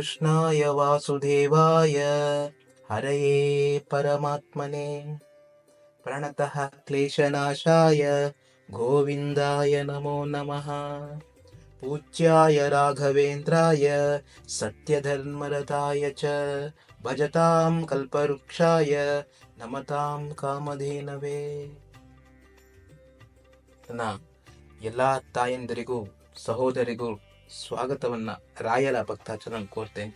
कृष्णाय वासुदेवाय हरये परमात्मने प्रणतः क्लेशनाशाय गोविन्दाय नमो नमः पूज्याय राघवेन्द्राय सत्यधर्मरताय च भजतां कल्पवृक्षाय ನಮತಾಂ ಕಾಮಧೇನವೇ ನನ್ನ ಎಲ್ಲ ತಾಯಂದಿರಿಗೂ ಸಹೋದರಿಗೂ ಸ್ವಾಗತವನ್ನ ರಾಯರ ಭಕ್ತಾಚರಣ ಕೋರ್ತೇನೆ.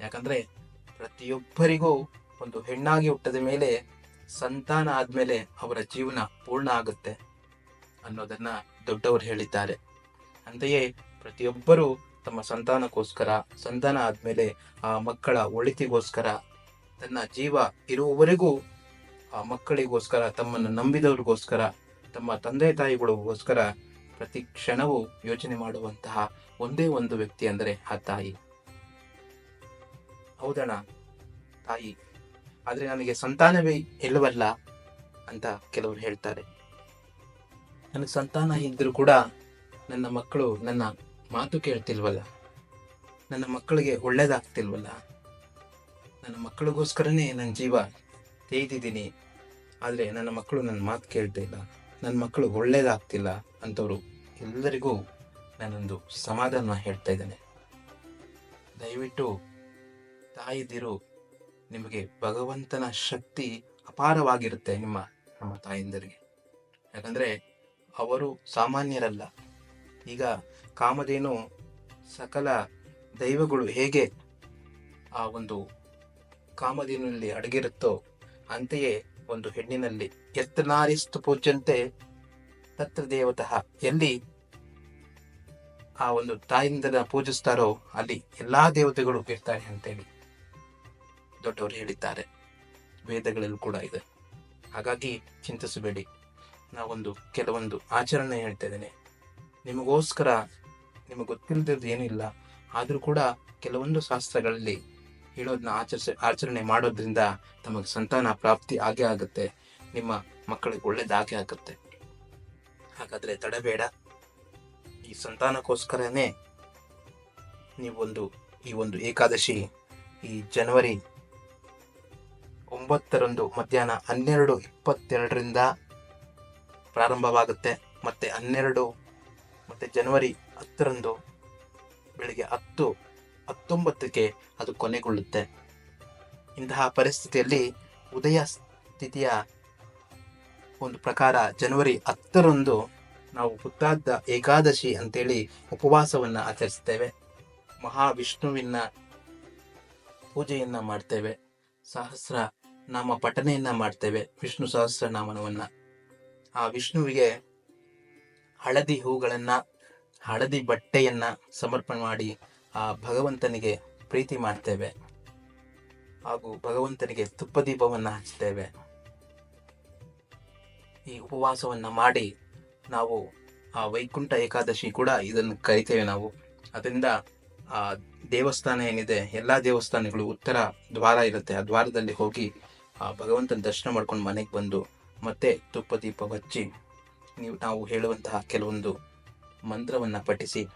ಯಾಕಂದ್ರೆ ಪ್ರತಿಯೊಬ್ಬರಿಗೂ ಒಂದು ಹೆಣ್ಣಾಗಿ ಹುಟ್ಟದ ಮೇಲೆ ಸಂತಾನ ಆದಮೇಲೆ ಅವರ ಜೀವನ ಪೂರ್ಣ ಆಗುತ್ತೆ ಅನ್ನೋದನ್ನ ದೊಡ್ಡವರು ಹೇಳಿದ್ದಾರೆ. ಅಂತೆಯೇ ಪ್ರತಿಯೊಬ್ಬರು ತಮ್ಮ ಸಂತಾನಕ್ಕೋಸ್ಕರ, ಸಂತಾನ ಆದಮೇಲೆ ಆ ಮಕ್ಕಳ ಒಳಿತಿಗೋಸ್ಕರ, ತನ್ನ ಜೀವ ಇರುವವರೆಗೂ ಆ ಮಕ್ಕಳಿಗೋಸ್ಕರ, ತಮ್ಮನ್ನು ನಂಬಿದವರಿಗೋಸ್ಕರ, ತಮ್ಮ ತಂದೆ ತಾಯಿಗಳಿಗೋಸ್ಕರ ಪ್ರತಿ ಕ್ಷಣವೂ ಯೋಚನೆ ಮಾಡುವಂತಹ ಒಂದೇ ಒಂದು ವ್ಯಕ್ತಿ ಅಂದರೆ ಆ ತಾಯಿ. ಹೌದಣ್ಣ, ತಾಯಿ. ಆದರೆ ನನಗೆ ಸಂತಾನವೇ ಇಲ್ಲವಲ್ಲ ಅಂತ ಕೆಲವರು ಹೇಳ್ತಾರೆ. ನನಗೆ ಸಂತಾನ ಇದ್ದರೂ ಕೂಡ ನನ್ನ ಮಕ್ಕಳು ನನ್ನ ಮಾತು ಕೇಳ್ತಿಲ್ವಲ್ಲ? ನನ್ನ ಮಕ್ಕಳಿಗೆ ಒಳ್ಳೇದಾಗ್ತಿಲ್ವಲ್ಲ? ನನ್ನ ಮಕ್ಕಳಿಗೋಸ್ಕರನೇ ನನ್ನ ಜೀವ ತೆಗೆದಿದ್ದೀನಿ. ಆದರೆ ನನ್ನ ಮಕ್ಕಳು ನನ್ನ ಮಾತು ಕೇಳ್ತಾ ಇಲ್ಲ ನನ್ನ ಮಕ್ಕಳು ಒಳ್ಳೇದಾಗ್ತಿಲ್ಲ ಅಂತವರು ಎಲ್ಲರಿಗೂ ನಾನೊಂದು ಸಮಾಧಾನ ಹೇಳ್ತಾ ಇದ್ದೇನೆ. ದಯವಿಟ್ಟು ತಾಯಿದಿರು ನಿಮಗೆ ಭಗವಂತನ ಶಕ್ತಿ ಅಪಾರವಾಗಿರುತ್ತೆ ನಿಮ್ಮ, ನಮ್ಮ ತಾಯಿಂದರಿಗೆ. ಯಾಕಂದರೆ ಅವರು ಸಾಮಾನ್ಯರಲ್ಲ. ಈಗ ಕಾಮಧೇನು ಸಕಲ ದೈವಗಳು ಹೇಗೆ ಆ ಒಂದು ಕಾಮಧೇನಲ್ಲಿ ಅಡಗಿರುತ್ತೋ ಅಂತೆಯೇ ಒಂದು ಹೆಣ್ಣಿನಲ್ಲಿ ಎತ್ತ ನಾರಿಸ್ತು ಪೂಜ್ಯಂತೆ ತತ್ರ ದೇವತಃ ಎಲ್ಲಿ? ಆ ಒಂದು ತಾಯಿಂದನ ಪೂಜಿಸ್ತಾರೋ ಅಲ್ಲಿ ಎಲ್ಲಾ ದೇವತೆಗಳು ಇರ್ತಾರೆ ಅಂತೇಳಿ ದೊಡ್ಡವರು ಹೇಳಿದ್ದಾರೆ. ವೇದಗಳಲ್ಲೂ ಕೂಡ ಇದೆ. ಹಾಗಾಗಿ ಚಿಂತಿಸಬೇಡಿ. ನಾವೊಂದು ಕೆಲವೊಂದು ಆಚರಣೆ ಹೇಳ್ತಾ ಇದ್ದೇನೆ. ನಿಮಗೋಸ್ಕರ ನಿಮಗೆ ಗೊತ್ತಿಲ್ಲದಿರೋದು ಏನಿಲ್ಲ ಆದರೂ ಕೂಡ ಕೆಲವೊಂದು ಶಾಸ್ತ್ರಗಳಲ್ಲಿ ಹೇಳೋದನ್ನ ಆಚರಿಸ ಆಚರಣೆ ಮಾಡೋದ್ರಿಂದ ತಮಗೆ ಸಂತಾನ ಪ್ರಾಪ್ತಿ ಆಗೇ ಆಗುತ್ತೆ. ನಿಮ್ಮ ಮಕ್ಕಳಿಗೆ ಒಳ್ಳೇದಾಗೇ ಆಗುತ್ತೆ. ಹಾಗಾದ್ರೆ ತಡಬೇಡ. ಈ ಸಂತಾನಕ್ಕೋಸ್ಕರನೇ ನೀವೊಂದು, ಈ ಒಂದು ಏಕಾದಶಿ ಈ ಜನವರಿ ಒಂಬತ್ತರಂದು ಮಧ್ಯಾಹ್ನ ಹನ್ನೆರಡು ಇಪ್ಪತ್ತೆರಡರಿಂದ ಪ್ರಾರಂಭವಾಗುತ್ತೆ. ಮತ್ತೆ ಹನ್ನೆರಡು, ಮತ್ತೆ ಜನವರಿ ಹತ್ತರಂದು ಬೆಳಿಗ್ಗೆ ಹತ್ತು ಹತ್ತೊಂಬತ್ತಕ್ಕೆ ಅದು ಕೊನೆಗೊಳ್ಳುತ್ತೆ. ಇಂತಹ ಪರಿಸ್ಥಿತಿಯಲ್ಲಿ ಉದಯ ಸ್ಥಿತಿಯ ಒಂದು ಪ್ರಕಾರ ಜನವರಿ ಹತ್ತರಂದು ನಾವು ಹುತ್ತಾದ ಏಕಾದಶಿ ಅಂತೇಳಿ ಉಪವಾಸವನ್ನು ಆಚರಿಸ್ತೇವೆ ಮಹಾವಿಷ್ಣುವಿನ ಪೂಜೆಯನ್ನ ಮಾಡ್ತೇವೆ. ಸಹಸ್ರ ನಾಮ ಪಠನೆಯನ್ನು ಮಾಡ್ತೇವೆ. ವಿಷ್ಣು ಸಹಸ್ರನಾಮನವನ್ನು ಆ ವಿಷ್ಣುವಿಗೆ ಹಳದಿ ಹೂಗಳನ್ನ, ಹಳದಿ ಬಟ್ಟೆಯನ್ನ ಸಮರ್ಪಣೆ ಮಾಡಿ ಆ ಭಗವಂತನಿಗೆ ಪ್ರೀತಿ ಮಾಡ್ತೇವೆ. ಹಾಗೂ ಭಗವಂತನಿಗೆ ತುಪ್ಪ ದೀಪವನ್ನು ಹಚ್ತೇವೆ ಈ ಉಪವಾಸವನ್ನು ಮಾಡಿ ನಾವು ಆ ವೈಕುಂಠ ಏಕಾದಶಿ ಕೂಡ ಇದನ್ನು ಕರಿತೇವೆ ನಾವು. ಅದರಿಂದ ಆ ದೇವಸ್ಥಾನ ಏನಿದೆ, ಎಲ್ಲ ದೇವಸ್ಥಾನಗಳು ಉತ್ತರ ದ್ವಾರ ಇರುತ್ತೆ. ಆ ದ್ವಾರದಲ್ಲಿ ಹೋಗಿ ಆ ಭಗವಂತನ ದರ್ಶನ ಮಾಡ್ಕೊಂಡು ಮನೆಗೆ ಬಂದು ಮತ್ತೆ ತುಪ್ಪ ದೀಪ ಹಚ್ಚಿ ನೀವು ನಾವು ಹೇಳುವಂತಹ ಕೆಲವೊಂದು ಮಂತ್ರವನ್ನು ಪಠಿಸಿ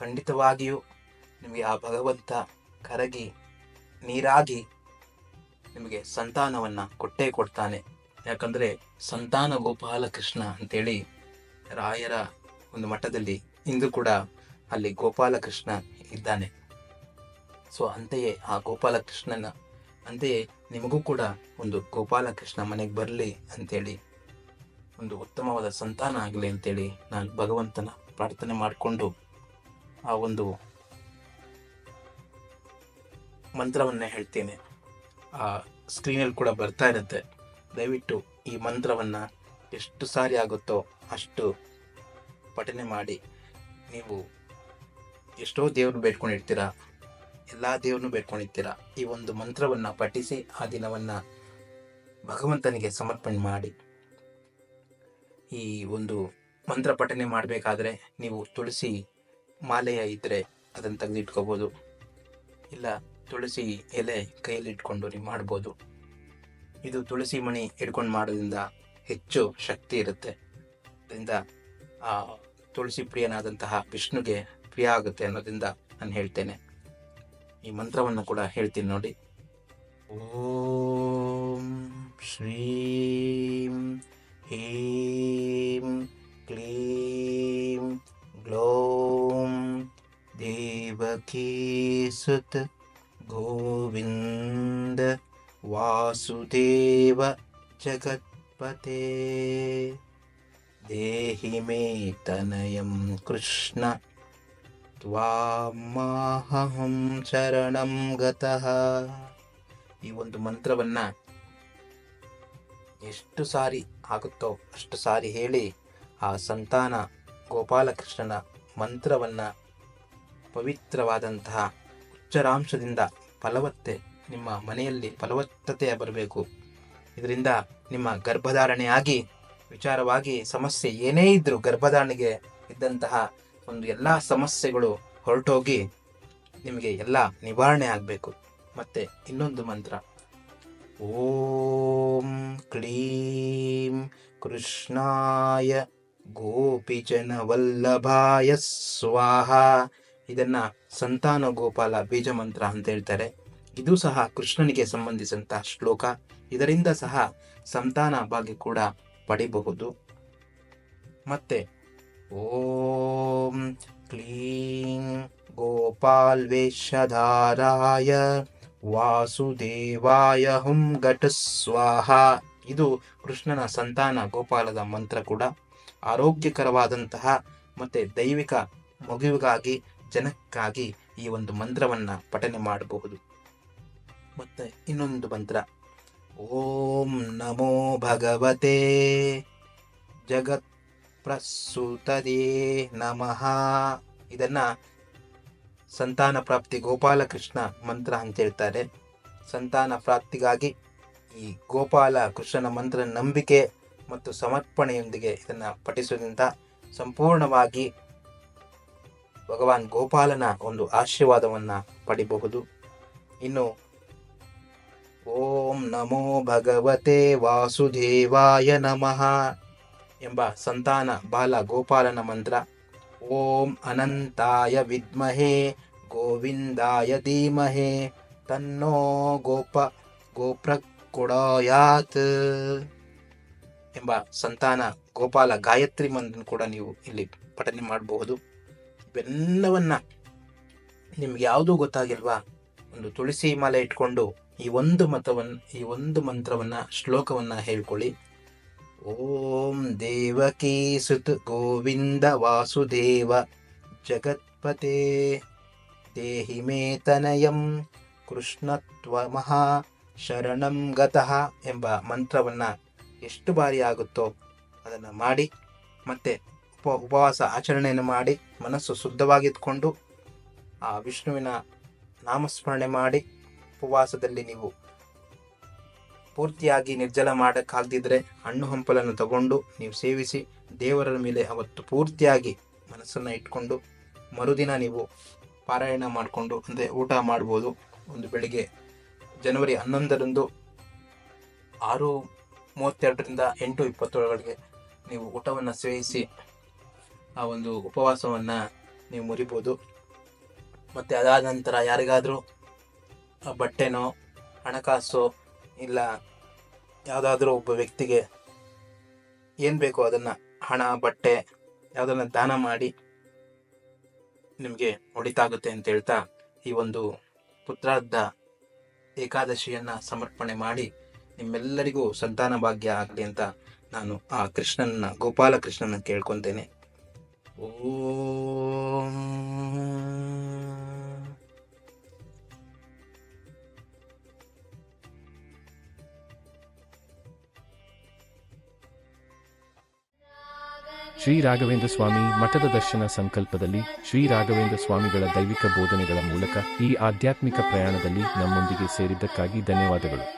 ಖಂಡಿತವಾಗಿಯೂ ನಿಮಗೆ ಆ ಭಗವಂತ ಕರಗಿ, ನೀರಾಗಿ ನಿಮಗೆ ಸಂತಾನವನ್ನು ಕೊಟ್ಟೇ ಕೊಡ್ತಾನೆ. ಯಾಕಂದರೆ ಸಂತಾನ ಗೋಪಾಲ ಕೃಷ್ಣ ಅಂತೇಳಿ ರಾಯರ ಒಂದು ಮಠದಲ್ಲಿ ಇಂದು ಕೂಡ ಅಲ್ಲಿ ಗೋಪಾಲಕೃಷ್ಣ ಇದ್ದಾನೆ. ಸೊ ಅಂತೆಯೇ ಆ ಗೋಪಾಲಕೃಷ್ಣನ ಅಂತೆಯೇ ನಿಮಗೂ ಕೂಡ ಒಂದು ಗೋಪಾಲಕೃಷ್ಣ ಮನೆಗೆ ಬರಲಿ ಅಂತೇಳಿ ಒಂದು ಉತ್ತಮವಾದ ಸಂತಾನ ಆಗಲಿ ಅಂತೇಳಿ ನಾನು ಭಗವಂತನ ಪ್ರಾರ್ಥನೆ ಮಾಡಿಕೊಂಡು ಆ ಒಂದು ಮಂತ್ರವನ್ನು ಹೇಳ್ತೇನೆ. ಆ ಸ್ಕ್ರೀನಲ್ಲಿ ಕೂಡ ಬರ್ತಾ ಇರುತ್ತೆ. ದಯವಿಟ್ಟು ಈ ಮಂತ್ರವನ್ನು ಎಷ್ಟು ಸಾರಿ ಆಗುತ್ತೋ ಅಷ್ಟು ಪಠನೆ ಮಾಡಿ. ನೀವು ಎಷ್ಟೋ ದೇವ್ರನ್ನ ಬೇಡ್ಕೊಂಡಿರ್ತೀರ, ಎಲ್ಲ ದೇವರನ್ನು ಬೇಡ್ಕೊಂಡಿರ್ತೀರ, ಈ ಒಂದು ಮಂತ್ರವನ್ನು ಪಠಿಸಿ ಆ ದಿನವನ್ನು ಭಗವಂತನಿಗೆ ಸಮರ್ಪಣೆ ಮಾಡಿ. ಈ ಒಂದು ಮಂತ್ರ ಪಠನೆ ಮಾಡಬೇಕಾದ್ರೆ ನೀವು ತುಳಸಿ ಮಾಲೆಯ ಇದ್ದರೆ ಅದನ್ನು ತೆಗೆದಿಟ್ಕೋಬೋದು. ಇಲ್ಲ ತುಳಸಿ ಎಲೆ ಕೈಯಲ್ಲಿ ಇಟ್ಕೊಂಡು ನೀವು ಮಾಡ್ಬೋದು. ಇದು ತುಳಸಿ ಮಣಿ ಹಿಡ್ಕೊಂಡು ಮಾಡೋದ್ರಿಂದ ಹೆಚ್ಚು ಶಕ್ತಿ ಇರುತ್ತೆ. ಅದರಿಂದ ಆ ತುಳಸಿ ಪ್ರಿಯನಾದಂತಹ ವಿಷ್ಣುಗೆ ಪ್ರಿಯ ಆಗುತ್ತೆ ಅನ್ನೋದ್ರಿಂದ ನಾನು ಹೇಳ್ತೇನೆ. ಈ ಮಂತ್ರವನ್ನು ಕೂಡ ಹೇಳ್ತೀನಿ ನೋಡಿ. ಓಂ ಶ್ರೀಂ ಹೀಂ ಕ್ಲೀಂ ಗ್ಲೋಂ ದೇವಕೀ ಸುತ್ ಗೋವಿಂದ ವಾಸುದೇವ ಜಗತ್ಪತೆ. ದೇಹಿ ಮೇ ತನಯಂ ಕೃಷ್ಣ ತ್ವಾಮಹಂ ಶರಣಂ ಗತಃ. ಈ ಒಂದು ಮಂತ್ರವನ್ನು ಎಷ್ಟು ಸಾರಿ ಆಗುತ್ತೋ ಅಷ್ಟು ಸಾರಿ ಹೇಳಿ ಆ ಸಂತಾನ ಗೋಪಾಲಕೃಷ್ಣನ ಮಂತ್ರವನ್ನ ಪವಿತ್ರವಾದಂತಹ ಉಚ್ಚರಾಂಶದಿಂದ ಫಲವತ್ತೆ. ನಿಮ್ಮ ಮನೆಯಲ್ಲಿ ಫಲವತ್ತತೆ ಬರಬೇಕು. ಇದರಿಂದ ನಿಮ್ಮ ಗರ್ಭಧಾರಣೆಯಾಗಿ, ವಿಚಾರವಾಗಿ ಸಮಸ್ಯೆ ಏನೇ ಇದ್ದರೂ ಗರ್ಭಧಾರಣೆಗೆ ಇದ್ದಂತಹ ಒಂದು ಎಲ್ಲ ಸಮಸ್ಯೆಗಳು ಹೊರಟೋಗಿ ನಿಮಗೆ ಎಲ್ಲ ನಿವಾರಣೆ ಆಗಬೇಕು. ಮತ್ತೆ ಇನ್ನೊಂದು ಮಂತ್ರ. ಓಂ ಕ್ಲೀಂ ಕೃಷ್ಣಾಯ ಗೋಪಿಚನ ವಲ್ಲಭಾಯ ಸ್ವಾಹ. ಇದನ್ನ ಸಂತಾನ ಗೋಪಾಲ ಬೀಜ ಮಂತ್ರ ಅಂತ ಹೇಳ್ತಾರೆ. ಇದು ಸಹ ಕೃಷ್ಣನಿಗೆ ಸಂಬಂಧಿಸಿದಂತಹ ಶ್ಲೋಕ. ಇದರಿಂದ ಸಹ ಸಂತಾನ ಭಾಗ್ಯ ಕೂಡ ಪಡಿಬಹುದು. ಮತ್ತೆ, ಓಂ ಕ್ಲೀಂ ಗೋಪಾಲ್ ವೇಷಧಾರಾಯ ವಾಸುದೇವಾಯ ಹುಂ ಘಟ ಸ್ವಾಹ. ಇದು ಕೃಷ್ಣನ ಸಂತಾನ ಗೋಪಾಲದ ಮಂತ್ರ ಕೂಡ. ಆರೋಗ್ಯಕರವಾದಂತಹ ಮತ್ತೆ ದೈವಿಕ ಮಗುವಿಗಾಗಿ ಜನಕ್ಕಾಗಿ ಈ ಒಂದು ಮಂತ್ರವನ್ನು ಪಠನೆ ಮಾಡಬಹುದು. ಮತ್ತು ಇನ್ನೊಂದು ಮಂತ್ರ. ಓಂ ನಮೋ ಭಗವತೆ. ಜಗತ್ ಪ್ರಸೂತದೇ ನಮಃ. ಇದನ್ನು ಸಂತಾನ ಪ್ರಾಪ್ತಿ ಗೋಪಾಲಕೃಷ್ಣ ಮಂತ್ರ ಅಂತ ಹೇಳ್ತಾರೆ. ಸಂತಾನ ಪ್ರಾಪ್ತಿಗಾಗಿ ಈ ಗೋಪಾಲ ಕೃಷ್ಣನ ಮಂತ್ರ ನಂಬಿಕೆ ಮತ್ತು ಸಮರ್ಪಣೆಯೊಂದಿಗೆ ಇದನ್ನು ಪಠಿಸುವುದರಿಂದ ಸಂಪೂರ್ಣವಾಗಿ ಭಗವಾನ್ ಗೋಪಾಲನ ಒಂದು ಆಶೀರ್ವಾದವನ್ನು ಪಡಿಬಹುದು. ಇನ್ನು ಓಂ ನಮೋ ಭಗವತೆ ವಾಸುದೇವಾಯ ನಮಃ ಎಂಬ ಸಂತಾನ ಬಾಲ ಗೋಪಾಲನ ಮಂತ್ರ. ಓಂ ಅನಂತಾಯ ವಿದ್ಮಹೇ ಗೋವಿಂದಾಯ ಧೀಮಹೇ ತನ್ನೋ ಗೋಪ ಗೋಪ್ರಕುಡಯಾತ್ ಎಂಬ ಸಂತಾನ ಗೋಪಾಲ ಗಾಯತ್ರಿ ಮಂತ್ರ ಕೂಡ ನೀವು ಇಲ್ಲಿ ಪಠನೆ ಮಾಡಬಹುದು. ಇವೆಲ್ಲವನ್ನ ನಿಮ್ಗೆ ಯಾವುದೂ ಗೊತ್ತಾಗಿಲ್ವಾ? ಒಂದು ತುಳಸಿ ಮಾಲೆ ಇಟ್ಕೊಂಡು ಈ ಒಂದು ಮತವನ್ನು ಈ ಒಂದು ಮಂತ್ರವನ್ನ, ಶ್ಲೋಕವನ್ನ ಹೇಳ್ಕೊಳ್ಳಿ. ಓಂ ದೇವಕೀ ಗೋವಿಂದ ವಾಸುದೇವ ಜಗತ್ಪತೆ. ದೇಹಿ ಮೇ ತನಯಂ ಮಹಾ ಶರಣಂ ಗತಃ ಎಂಬ ಮಂತ್ರವನ್ನ ಎಷ್ಟು ಬಾರಿ ಆಗುತ್ತೋ ಅದನ್ನು ಮಾಡಿ ಮತ್ತೆ ಉಪ ಉಪವಾಸ ಆಚರಣೆಯನ್ನು ಮಾಡಿ ಮನಸ್ಸು ಶುದ್ಧವಾಗಿದ್ದುಕೊಂಡು ಆ ವಿಷ್ಣುವಿನ ನಾಮಸ್ಮರಣೆ ಮಾಡಿ ಉಪವಾಸದಲ್ಲಿ ನೀವು ಪೂರ್ತಿಯಾಗಿ ನಿರ್ಜಲ ಮಾಡೋಕ್ಕಾಗದಿದ್ರೆ ಹಣ್ಣು ಹಂಪಲನ್ನು ತಗೊಂಡು ನೀವು ಸೇವಿಸಿ ದೇವರ ಮೇಲೆ ಅವತ್ತು ಪೂರ್ತಿಯಾಗಿ ಮನಸ್ಸನ್ನು ಇಟ್ಕೊಂಡು ಮರುದಿನ ನೀವು ಪಾರಾಯಣ ಮಾಡಿಕೊಂಡು, ಅಂದರೆ ಊಟ ಮಾಡ್ಬೋದು. ಒಂದು ಬೆಳಿಗ್ಗೆ ಜನವರಿ ಹನ್ನೊಂದರಂದು ಆರು ಮೂವತ್ತೆರಡರಿಂದ ಎಂಟು ಇಪ್ಪತ್ತೊಳಗಡೆ ನೀವು ಊಟವನ್ನು ಸೇವಿಸಿ ಆ ಒಂದು ಉಪವಾಸವನ್ನು ನೀವು ಮುರಿಬೋದು. ಮತ್ತು ಅದಾದ ನಂತರ ಯಾರಿಗಾದರೂ ಬಟ್ಟೆನೋ, ಹಣಕಾಸು, ಇಲ್ಲ ಯಾವುದಾದ್ರೂ ಒಬ್ಬ ವ್ಯಕ್ತಿಗೆ ಏನು ಬೇಕೋ ಅದನ್ನು ಹಣ, ಬಟ್ಟೆ ಯಾವುದನ್ನು ದಾನ ಮಾಡಿ ನಿಮಗೆ ಹೊಡಿತಾಗುತ್ತೆ ಅಂತ ಹೇಳ್ತಾ ಈ ಒಂದು ಪುತ್ರಾರ್ಧ ಏಕಾದಶಿಯನ್ನು ಸಮರ್ಪಣೆ ಮಾಡಿ ನಿಮ್ಮೆಲ್ಲರಿಗೂ ಸಂತಾನ ಭಾಗ್ಯ ಆಗಲಿ ಅಂತ ನಾನು ಆ ಕೃಷ್ಣನ ಗೋಪಾಲಕೃಷ್ಣನ ಕೇಳ್ಕೊತೇನೆ. ಶ್ರೀ ರಾಘವೇಂದ್ರ ಸ್ವಾಮಿ ಮಠದ ದರ್ಶನ ಸಂಕಲ್ಪದಲ್ಲಿ ಶ್ರೀ ರಾಘವೇಂದ್ರ ಸ್ವಾಮಿಗಳ ದೈವಿಕ ಬೋಧನೆಗಳ ಮೂಲಕ ಈ ಆಧ್ಯಾತ್ಮಿಕ ಪ್ರಯಾಣದಲ್ಲಿ ನಮ್ಮೊಂದಿಗೆ ಸೇರಿದ್ದಕ್ಕಾಗಿ ಧನ್ಯವಾದಗಳು.